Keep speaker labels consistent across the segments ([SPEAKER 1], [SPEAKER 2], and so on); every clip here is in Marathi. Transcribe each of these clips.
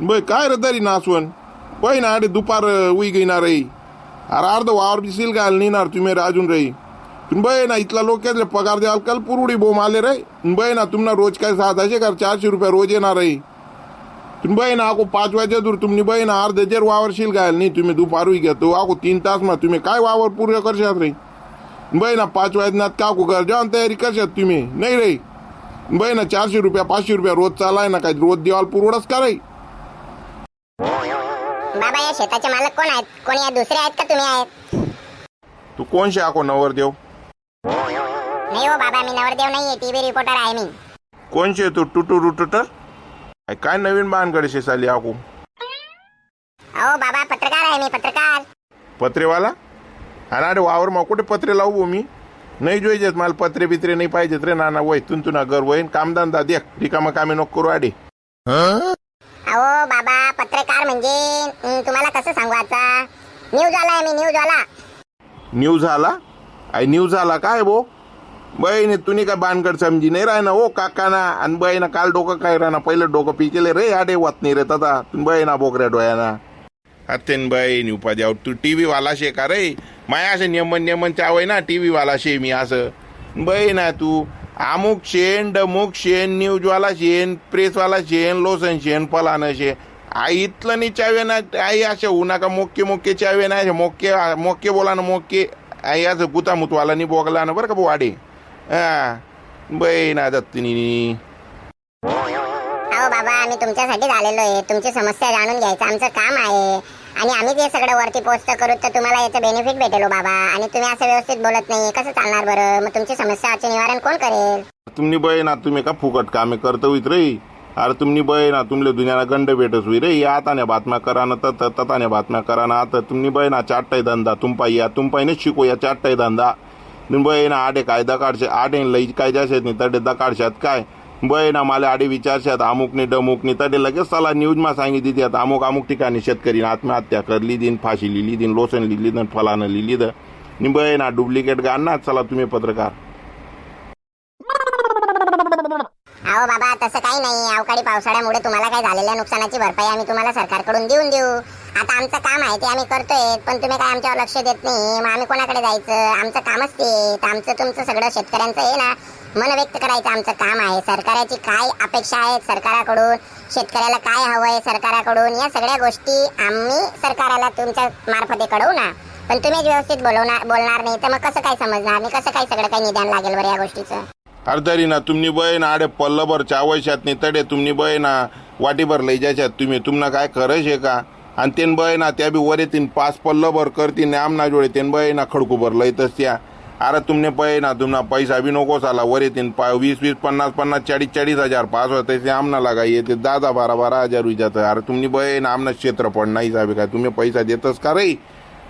[SPEAKER 1] बै काय रे तरी नासवण पै ना अरे दुपार उई घेणार रे अरे अर्ध वावर बिसील घाल नेणार तुम्ही रे अजून रे तुम्ही बै ना इथला लोकांले पगार द्याल काल पुरुडी बोम आले रे बै ना तुम्हाला रोज काय साधाशे कर चारशे रुपये रोज येणार रे तुम्ही बै ना आको पाच वाजता दूर तुम्ही बै ना अर्ध जर वावरशील घाल नाही तुम्ही दुपारू घेतो आको तीन तास मग तुम्ही काय वावर पूर्ण करशात रे बै ना पाच वाजनात का को कर जेवण तयारी करशात तुम्ही नाही रे बै ना चारशे रुपया पाचशे रुपया रोज चालाय ना काय रोज देवाल पुरवडाच का रे
[SPEAKER 2] बाबा या शेताचे मालक कोण आहेत? कोणी या दुसरे आहेत का तुम्ही आहेत?
[SPEAKER 1] तू कोण शे आको नवर देव
[SPEAKER 2] नाही हो बाबा मी नवरदेव नाहीये टीव्ही रिपोर्टर आहे मी.
[SPEAKER 1] कोण शे तू टुटू रुटुटर? काय काय नवीन बांधकडे शे साली आको
[SPEAKER 2] अहो बाबा पत्रकार आहे मी पत्रकार.
[SPEAKER 1] पत्रेवाला? आणि अरे वावर मग कुठे पत्रे लावू बुवा मी? नाही जोईजेत मला पत्रे बित्रे नाही पाहिजेत रे नाना वय तुन तुना घर वहीन कामधंदा देख रिकामा कामे नको करू आडे.
[SPEAKER 2] अहो बाबा पत्रकार म्हणजे तुम्हाला कसं सांगू आता न्यूज वाला आहे मी न्यूज आला
[SPEAKER 1] न्यूज आला? आई न्यूज आला काय बो बहीण तुम्ही काय बानगड समजी नाही राह ना ओ हो, काकाना. आणि बहीण काल डोकं काय राहणार पहिलं डोकं पिकेले रे आडे वात नाही रे तदा. तुम्ही बहीणा बोकऱ्या डोळ्याना. अत्यन बहीण उपाध्यावर तू टी व्ही वालाशे का रे? माया असं नियमन नियमन चावय ना टी व्ही वालाशे मी असं. बहीण आहे तू. अमुक शेन डमुक शेन न्यूजवाला शेन प्रेसवाला शेन लोसन शेन फलानं शे आई इथलं नी चावे ना आई असे होऊ नका. मोके मोके चावे ना मोके मोके बोला ना मोके आई असं गुतामुतवाला नी बोगला ना. बरं का वाडे हा. बै ना दत्तनी
[SPEAKER 2] अहो बाबा आम्ही तुमच्यासाठी आलेलो आहे. तुमची समस्या जाणून घ्यायचं आमचं काम आहे. आणि आम्ही ते सगळं वरती पोस्ट करू तर तुम्हाला याचं बेनिफिट भेटेल हो बाबा. आणि तुम्ही असं व्यवस्थित बोलत नाही कसं चालणार बरं? मग तुमची समस्याचे निवारण कोण करेल?
[SPEAKER 1] तुम्ही बय ना तुम्ही का फुकट कामे करतो होईत रे? अरे तुम्ही बय ना तुमले दुनियाला गंड भेटस होई रे. या आताने बातम्या करा ना तत तताने बातम्या करा ना. आता तुम्ही बय ना चाटताय धंदा. तुमपाई या तुमपाईने शिकू या चाटताय धंदा. तुम्ही बहीण आडे काय दकाडशे आडे लई काय जाशेत नाही तडे दकाडशात काय? बहीण मला आडे विचारशात अमुकने डमुकने. तडे लगेच चला न्यूज मा सांगितली आता अमुक अमुक ठिकाणी शेतकरी आत्महत्या करली दिन फाशी लिहिली दिन लोसन लिहिली दिन फलानं लिहिली द बहीण डुप्लिकेट गाण ना चला तुम्ही पत्रकार.
[SPEAKER 2] अहो बाबा तसं काही नाही. अवकाळी पावसाळ्यामुळे तुम्हाला काय झालेल्या नुकसानाची भरपाई आम्ही तुम्हाला सरकारकडून देऊन देऊ. आता आमचं काम आहे ते आम्ही करतोय पण तुम्ही काय आमच्यावर लक्ष देत नाही. मग आम्ही कोणाकडे जायचं? आमचं कामच ते. तर आमचं तुमचं सगळं शेतकऱ्यांचं हे ना. मन व्यक्त करायचं आमचं काम आहे. सरकाराची काय अपेक्षा आहेत सरकाराकडून शेतकऱ्याला काय हवंय सरकाराकडून? या सगळ्या गोष्टी आम्ही सरकाराला तुमच्या मार्फते कळवू ना. पण तुम्हीच व्यवस्थित बोलवणार बोलणार नाही. तर मग कसं काय समजणार? मी कसं काय सगळं काही निदान लागेल बरं या गोष्टीचं?
[SPEAKER 1] अरे तरी ना बय ना आडे पल्लभर चावयशात नाही तडे तुमनी ना वाटीभर लई जाशात तुम्ही. तुम्हाला काय खरंच आहे का? आणि तेन ना त्या बी वर येतीन पाच पल्लभर करतीन आमना जोडे तेन ना खडकूभर लईतच त्या. अरे तुमने बये ना तुमना पैसा भी नको साला वर येतीन पा वीस वीस पन्नास पन्नास चाळीस चाळीस हजार पाच होते ते आमना लागा येते दहा दहा बारा बारा हजार विचारत अरे तुम्ही बय ना आमना क्षेत्र पण नाही साहेब काय तुम्ही पैसा देतच का रे?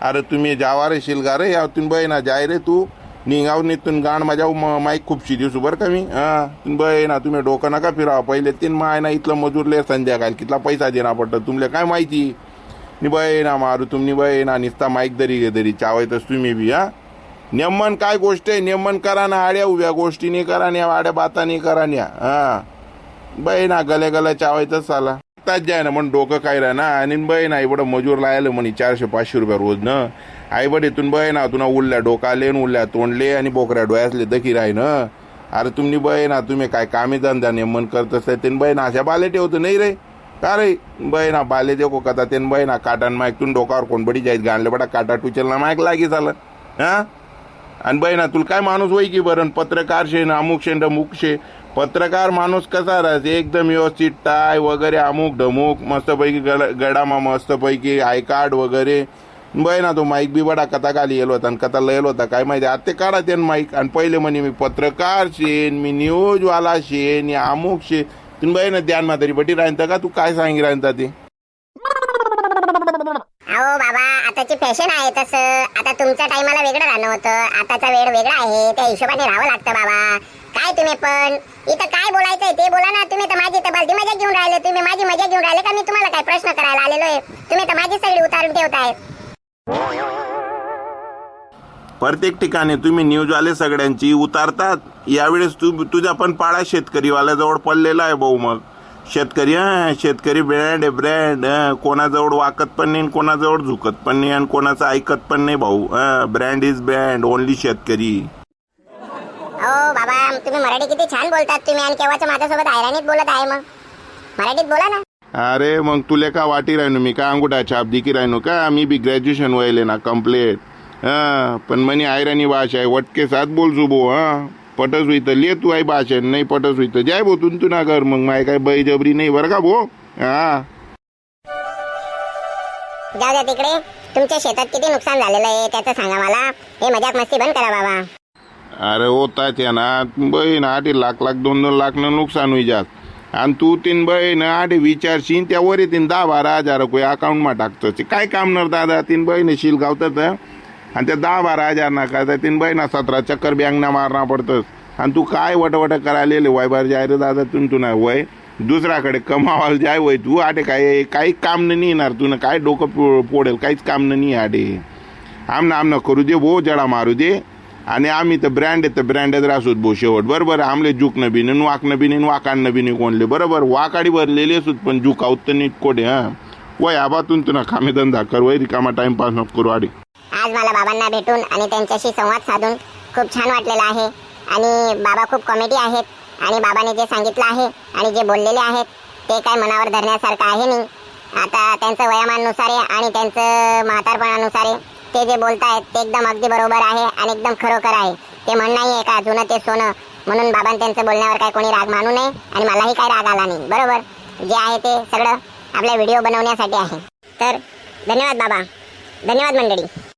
[SPEAKER 1] अरे तुम्ही जावा रे शिलगा रे या तुम्ही ना जाय रे तू. निघाव नितून गाण माझ्या म- माईक खूपशी दिवसू बरं का मी? हां तुम्ही बय ना तुम्ही डोकं नका फिरावा. पहिले तीन माय ना इथलं मजूरले संध्याकाळ कितला पैसा देणार पडतं तुमले काय माहिती? नि बय ना मारू तुम्ही बय ना निसता माईक दरी घे दरी चावायतच तुम्ही बी हा? नेमन काय गोष्ट आहे? नेमन करा ना आड्या उभ्या गोष्टी नाही करा न्या आड्या बाता नाही करा न्या हा. बै ना गले गल्या चावायतच चाला ताच जाय ना म्हण डोकं काय राह ना आणि बै ना एवढं मजूर लायलं म्हणे चारशे पाचशे रुपया रोज न. आई बड इथून बय ना तुला उरल्या डोकाले उरल्या तोंडले आणि बोकऱ्या डोळ्यासले दखी राही न. अरे तुम्ही बय ना तुम्ही काय कामे धंदा नेमन करत असताय? तेन बय ना अशा बाले ठेवतो नाही रे. का रे? बय ना बाले देखो कथा तेन बय ना काटान माईक डोकावर कोण बडी जायत गाणले बडा काटा टुचल ना माईक लागी झालं हा? आणि बाई ना तुला काय माणूस होई की बरं? पत्रकार शे ना अमुक शे डमुक शे. पत्रकार माणूस कसा राहते? एकदम व्यवस्थित टाय वगैरे अमुक ढमुक मस्तपैकी गडामा मस्तपैकी आय कार्ड वगैरे. बय ना तो माईक बी बडा कथा खाली येलो होता आणि कथा लयलो होता काय माहिती? आता ते काढा ते माईक आणि पहिले म्हणे मी पत्रकार शेन मी न्यूजवाला शेन या अमुक शे. तुम्ही बय ना ध्यान म्हातारी बटी राहता का? तू काय सांगी राहता ते?
[SPEAKER 2] अहो बाबा आताची फॅशन आहे तसं. आता तुमच्या टायमाला वेगळं राहणं होतं. आताचा वेळ वेगळा आहे. त्या हिशोबाने राहावं लागतं बाबा. काय तुम्ही पण? इथं काय बोलायचंय ते बोला ना. तुम्ही तर माझी तर बलदी मजा घेऊन राहिले. तुम्ही माझी मजा घेऊन राहिले का मी तुम्हाला काय प्रश्न करायला आलेलो आहे? तुम्ही तर माझी सगळी उतारून ठेवताय
[SPEAKER 1] प्रत्येक ठिकाणी तुम्ही न्यूजवाले सगळ्यांची उतारतात. यावेळेस तू तुझा पण पाळा शेतकरीवाल्याजवळ पडलेला आहे भाऊ मग. शेतकरी हा शेतकरी ब्रँड आहे ब्रँड कोणाजवळ वाकत पण नाही आणि कोणाजवळ झुकत पण नाही आणि कोणाचं ऐकत पण नाही भाऊ हा. ब्रँड इज ब्रँड ओनली शेतकरी.
[SPEAKER 2] हो बाबा तुम्ही मराठी किती छान बोलतात तुम्ही आणि केव्हाच माझ्यासोबत आयराणीत बोलत आहे मग? मराठीत बोला ना.
[SPEAKER 1] अरे मग तुले का वाटी राहिनो? मी का अंगुठा छाप दिकी राहिनो? का? मी बी ग्रॅज्युएशन व्हायले ना कम्प्लेट हा पण म्हणे आयराणी भाषा आहे वटके साथ बोल सुबो हा. पटस होई तर ले तू आई भाषा नाही पटस होई तर जाय भो तू ना कर मग माय काय बळजबरी नाही बरं का भो? हा.
[SPEAKER 2] जाऊ द्या तिकडे. तुमच्या शेतात किती नुकसान झालेलं आहे त्याचं सांगा मला. हे मजाक मस्ती बंद करा बाबा.
[SPEAKER 1] अरे होता त्या ना बहीण आठी लाख लाख दोन दोन लाख न नुकसान होई जात. आणि तू तीन बहीण आठी विचारशील त्यावर येतीन दहा बारा हजार रुपये अकाउंटमा टाकतो ते काय कामणार दादा तीन बहीण शील गावतात? आणि त्या दहा बारा हजार ना काय तीन बहिणा सतरा चक्कर बँकना मारणा पडतंस. आणि तू काय वटवट करायलेले? वायबार जाय रे दादा तुम तू नाही वय. दुसऱ्याकडे कमावायला जाय वय तू आटे काय काही काम नाही येणार तुला काय डोकं पो- पोडेल काहीच काम नाही आडे आमनं आमनं करू दे भो जडा मारू दे. आणि आम्ही तर ब्रँड आहे तर ब्रँडच राहसूत भो शेवट. बरोबर आमले जुकनं बी नाही वाकणं बी नाही वाकाणं बी नाही कोणले. बरोबर वाकाडी भरलेली असूत पण जुकावत तर नीट कोडे हां? वय आबातून तुला कामे धंदा कर वय रिकामा टाइमपास नको करू आडी
[SPEAKER 2] आज मला बाबांना भेटून आणि त्यांच्याशी संवाद साधून खूप छान वाटलेलं आहे. आणि बाबा खूप कॉमेडी आहेत आणि बाबाने जे सांगितलं आहे आणि जे बोललेले आहेत ते काय मनावर धरण्यासारखं आहे नाही. आता त्यांचं वयामानुसार आहे आणि त्यांचं म्हातारपणानुसार आहे. ते जे बोलतायत ते एकदम अगदी बरोबर आहे आणि एकदम खरोखर आहे. ते म्हण नाही आहे का जुनं ते सोनं. म्हणून बाबांनी त्यांचं बोलण्यावर काय कोणी राग मानू नये आणि मलाही काय राग आला नाही. बरोबर? जे आहे ते सगळं आपल्या व्हिडिओ बनवण्यासाठी आहे. तर धन्यवाद बाबा. धन्यवाद मंडळी.